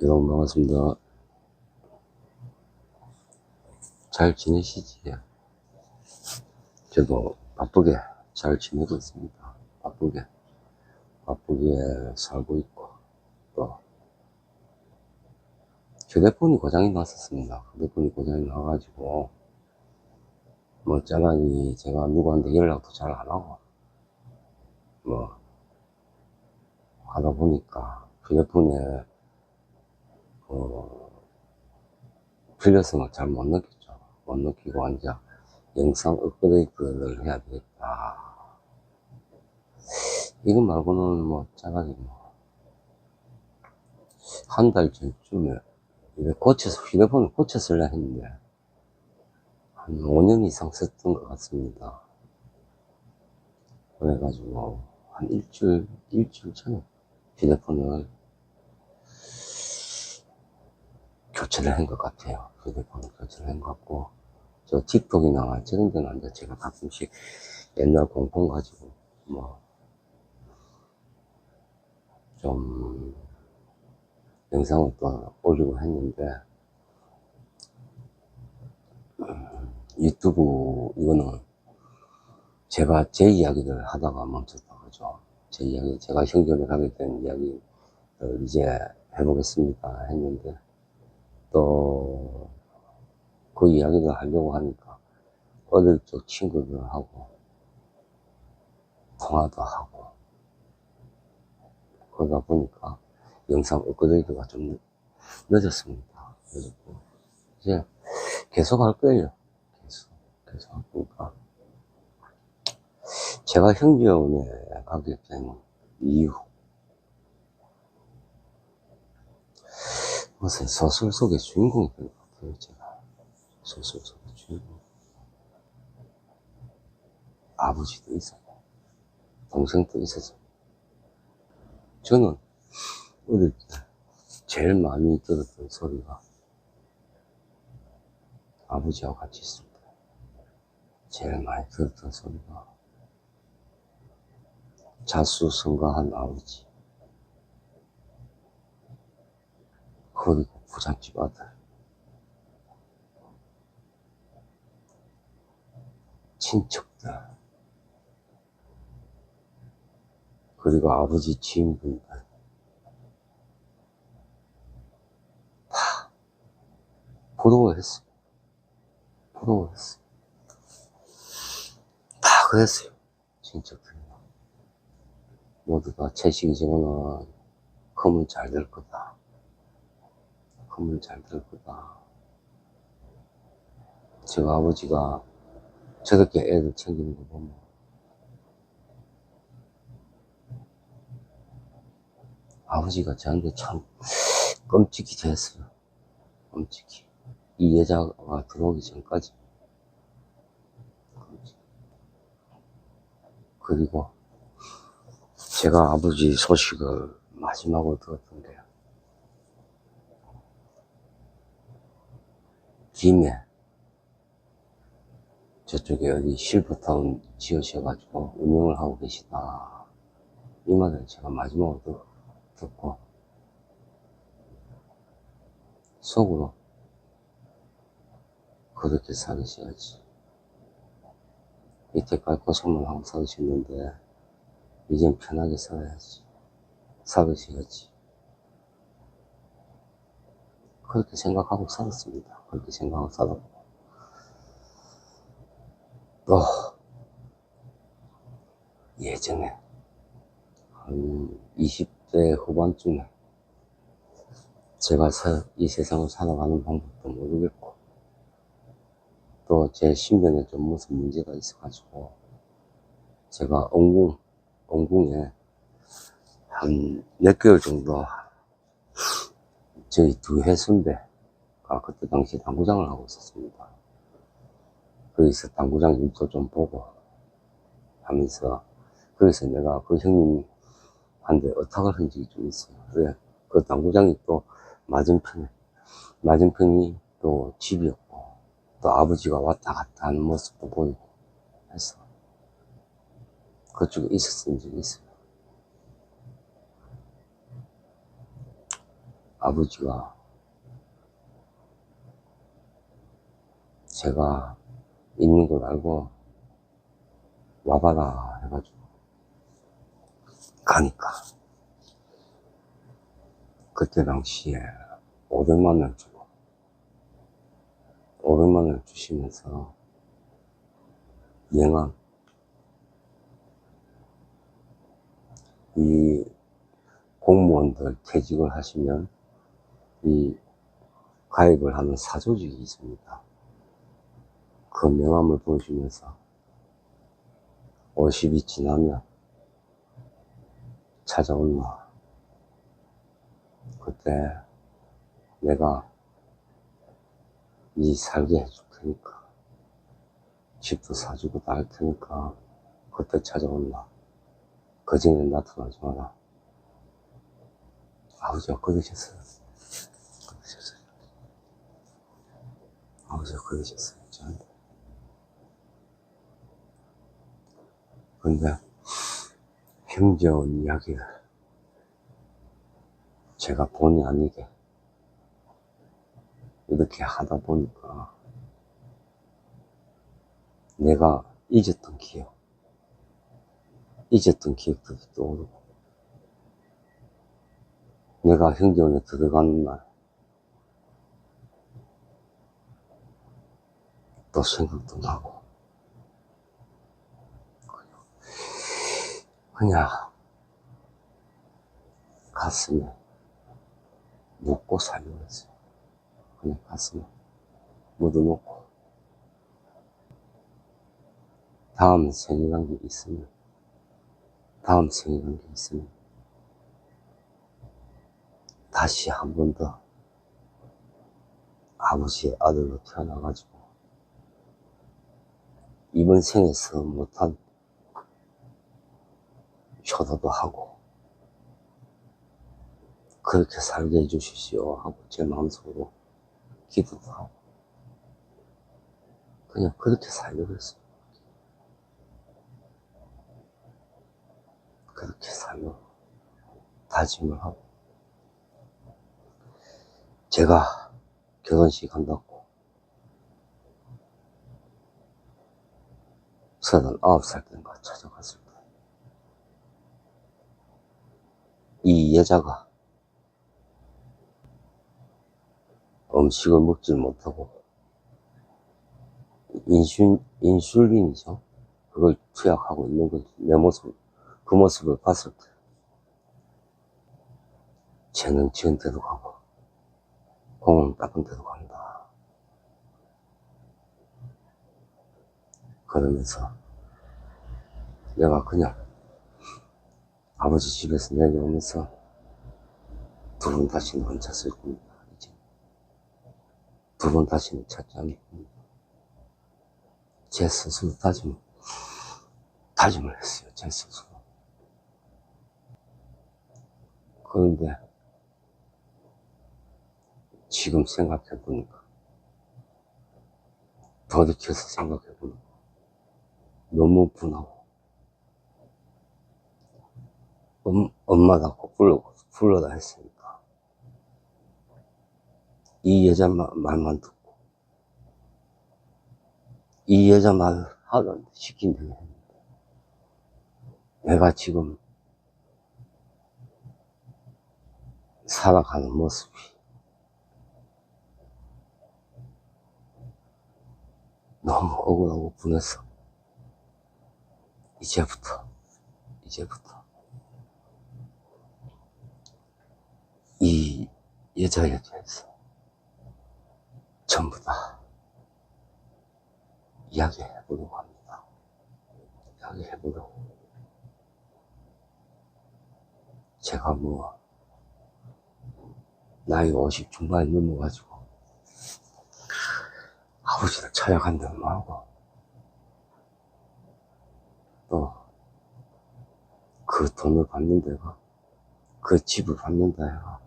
여러분 반갑습니다. 잘 지내시지? 저도 바쁘게 잘 지내고 있습니다. 바쁘게, 바쁘게 살고 있고, 또, 휴대폰이 고장이 났었습니다. 휴대폰이 고장이 나가지고, 뭐, 짠하니 제가 누구한테 연락도 잘 안 하고, 뭐, 하다 보니까 휴대폰에 어, 필요성을 잘 못 느꼈죠. 못 느끼고 이제 영상 업그레이드를 해야 되겠다. 이거 말고는 뭐 짜가지 뭐. 한 달 전쯤에 이래 고쳐서 휴대폰을 고쳐 쓰려 했는데 한 5년 이상 썼던 것 같습니다. 그래가지고 한 일주일, 일주일 전에 휴대폰을 교체를 한 것 같아요. 휴대폰을 교체를 한 것 같고, 저 틱톡이나 저런 데는 이제 제가 가끔씩 옛날 공폰 가지고, 뭐, 좀, 영상을 또 올리고 했는데, 음, 유튜브, 이거는 제가 제 이야기를 하다가 멈췄다 그죠. 제 이야기, 제가 형전에 가게 된 이야기를 이제 해보겠습니다 했는데, 또, 그 이야기를 하려고 하니까, 어릴 적 친구들하고, 통화도 하고, 그러다 보니까, 영상 업그레이드가 좀 늦었습니다. 늦었고, 이제 계속 할 거예요. 계속, 계속 할 거니까. 제가 형제원에 가게 된 이유, 무슨 소설 속의 주인공이 될것 같아요, 제가. 소설 속의 주인공. 아버지도 있었고, 동생도 있었어요. 저는 어릴 때 제일 많이 들었던 소리가 아버지하고 같이 있을 때 제일 많이 들었던 소리가 자수성가한 아버지 그리고 부잣집 아들. 친척들. 그리고 아버지 지인분들. 다 부러워했어요. 부러워했어요. 다 그랬어요 친척들 모두가 채식이 저거는 크면 잘될 거다 크면 잘될 거다 제가 아버지가 저렇게 애들 챙기는 거 보면 아버지가 저한테 참 끔찍이 됐어요. 끔찍이. 이 여자가 들어오기 전까지. 끔찍이. 그리고 제가 아버지 소식을 마지막으로 들었던 게요. 김해 저쪽에 어디 실버타운 지으셔가지고 운영을 하고 계시다. 이 말을 제가 마지막으로 듣- 듣고 속으로 그렇게 살으셔야지. 이때까지 고생만 하고 살으셨는데 이젠 편하게 살아야지. 살으셔야지. 그렇게 생각하고 살았습니다. 그렇게 생각하고 살았고. 또, 예전에, 한 20대 후반쯤에, 제가 사- 이 세상을 살아가는 방법도 모르겠고, 또 제 신변에 좀 무슨 문제가 있어가지고, 제가 엉궁, 엉궁에 한 몇 개월 정도 저희 두 해순배가 그때 당시 당구장을 하고 있었습니다. 거기서 당구장 일도 좀 보고 하면서 그래서 내가 그 형님한테 어탁을 한 적이 좀 있어요. 왜? 그 당구장이 또 맞은편에 맞은편이 또 집이었고 또 아버지가 왔다 갔다 하는 모습도 보이고 해서 그쪽에 있었던 적이 있어요. 아버지가 제가 있는 걸 알고 와봐라 해가지고 가니까. 그때 당시에 500만 원 주고 500만 원 주시면서 영암 이 공무원들 퇴직을 하시면 이 가입을 하는 사조직이 있습니다. 그 명함을 보여주면서 50이 지나면 찾아온나. 그때 내가 이 살게 해줄 테니까 집도 사주고 다 할 테니까 그때 찾아온나. 그 전에 나타나지 마라. 아버지가 그러셨어요. 그러셨어요. 아버지가 그러셨어요. 저한테. 근데 형제원 이야기를 제가 본의 아니게 이렇게 하다 보니까 내가 잊었던 기억, 잊었던 기억들이 떠오르고 내가 형제원에 들어가는 날 또 생각도 나고. 그냥 가슴에 묻고 살려했어요. 그냥 가슴에 묻어놓고. 다음 생이란 게 있으면 다음 생이란 게 있으면 다시 한 번 더 아버지의 아들로 태어나가지고 이번 생에서 못한 효도도 하고 그렇게 살게 해주십시오 하고 제 마음속으로 기도도 하고 그냥 그렇게 살려고 했어요. 그렇게 살려고 다짐을 하고 제가 결혼식 한다고 서른아홉 살 때인가 찾아갔을 때 이 여자가 음식을 먹질 못하고 인슐, 인슐린이죠. 그걸 투약하고 있는 걸내 모습, 그 모습을 봤을 때 쟤는 지은 데도 가고 공은 닦은 데도 간다. 그러면서 내가 그냥 아버지 집에서 내려오면서 두 번 다시는 안 찾을 겁니다. 이제 두 번 다시는 찾지 않을 겁니다. 제 스스로 다짐, 다짐을 했어요. 제 스스로. 그런데 지금 생각해보니까 돌이켜서 생각해보니까 너무 분하고 엄, 엄마라고 불러, 불러다 했으니까. 이 여자 말, 말만 듣고, 이 여자 말 하던 시킨 대로 했는데, 내가 지금 살아가는 모습이 너무 억울하고 분해서, 이제부터, 이제부터, 이 여자에 대해서 전부 다 이야기해 보려고 합니다. 이야기해 보려고. 제가 뭐, 나이 50 중반이 넘어가지고, 아버지를 찾아간다고 하고, 또, 그 돈을 받는 데가, 그 집을 받는다 해가,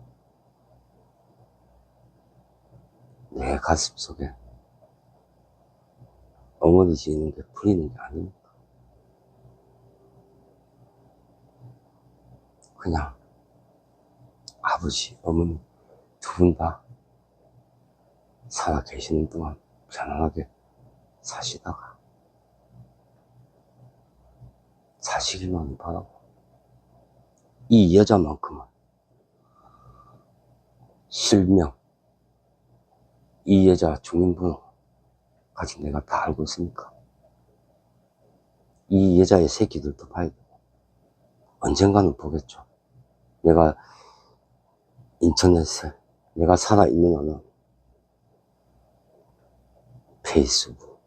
내 가슴 속에 어머니 지는 게 풀리는 게 아닙니다. 그냥 아버지, 어머니 두 분 다 살아 계시는 동안 편안하게 사시다가 사시기만 바라고 이 여자만큼은 실명 이 여자 주민번호까지 내가 다 알고 있으니까? 이 여자의 새끼들도 봐야 되고 언젠가는 보겠죠. 내가 인터넷에 내가 살아있는 한은 페이스북,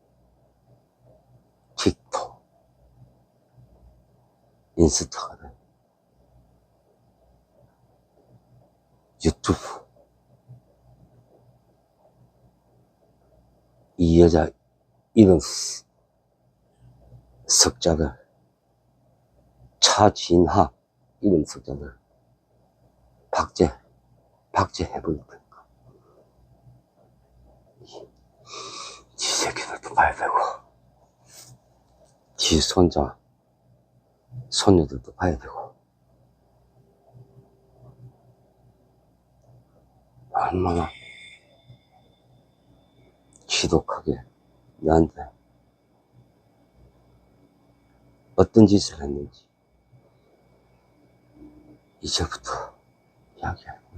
틱톡, 인스타그램, 유튜브 이 여자 이런 스- 석자들. 차진하 이런 석자들. 박제 박제 해버릴 테니까 지 새끼들도 되고 지 손자 손녀들도 봐야 되고. 얼마나 지독하게 나한테 어떤 짓을 했는지 이제부터 이야기하면서